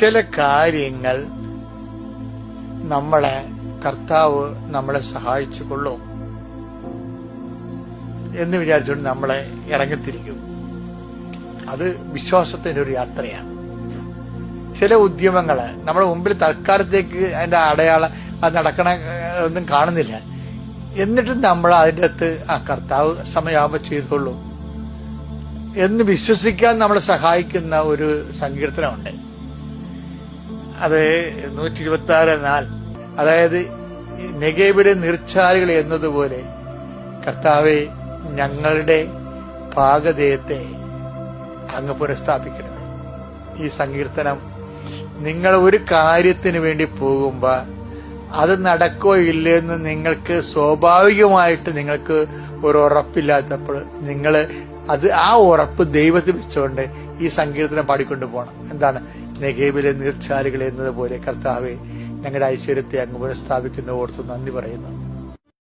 ചില കാര്യങ്ങൾ നമ്മളെ കർത്താവ് നമ്മളെ സഹായിച്ചു എന്ന് വിചാരിച്ചുകൊണ്ട് നമ്മളെ ഇറങ്ങിത്തിരിക്കും. അത് വിശ്വാസത്തിന്റെ ഒരു യാത്രയാണ്. ചില ഉദ്യമങ്ങൾ നമ്മുടെ മുമ്പിൽ തൽക്കാലത്തേക്ക് അതിന്റെ അടയാളം അത് നടക്കണ ഒന്നും കാണുന്നില്ല. എന്നിട്ടും നമ്മൾ അതിന്റെ അകത്ത് ആ കർത്താവ് സമയമാകുമ്പോൾ ചെയ്തോളൂ എന്ന് വിശ്വസിക്കാൻ നമ്മളെ സഹായിക്കുന്ന ഒരു സങ്കീർത്തനമുണ്ട്. അത് നൂറ്റി ഇരുപത്തി ആറ് എന്നാൽ അതായത് നെഗേബിലെ നിർച്ചാലുകൾ എന്നതുപോലെ കർത്താവെ ഞങ്ങളുടെ പാകദേയത്തെ അങ്ങ് പുനഃസ്ഥാപിക്കണമേ. ഈ സങ്കീർത്തനം നിങ്ങൾ ഒരു കാര്യത്തിന് വേണ്ടി പോകുമ്പോ അത് നടക്കോ ഇല്ലെന്ന് നിങ്ങൾക്ക് സ്വാഭാവികമായിട്ട് നിങ്ങൾക്ക് ഒരു ഉറപ്പില്ലാത്തപ്പോൾ നിങ്ങൾ അത് ആ ഉറപ്പ് ദൈവത്തിൽ വെച്ചുകൊണ്ട് ഈ സങ്കീർത്തനം പാടിക്കൊണ്ടു പോകണം. എന്താണ്? നെഗേബിലെ നീർച്ചാലുകൾ എന്നതുപോലെ കർത്താവെ ഞങ്ങളുടെ ഐശ്വര്യത്തെ അങ്ങ് പുനഃസ്ഥാപിക്കുന്ന ഓർത്ത് നന്ദി പറയുന്നു.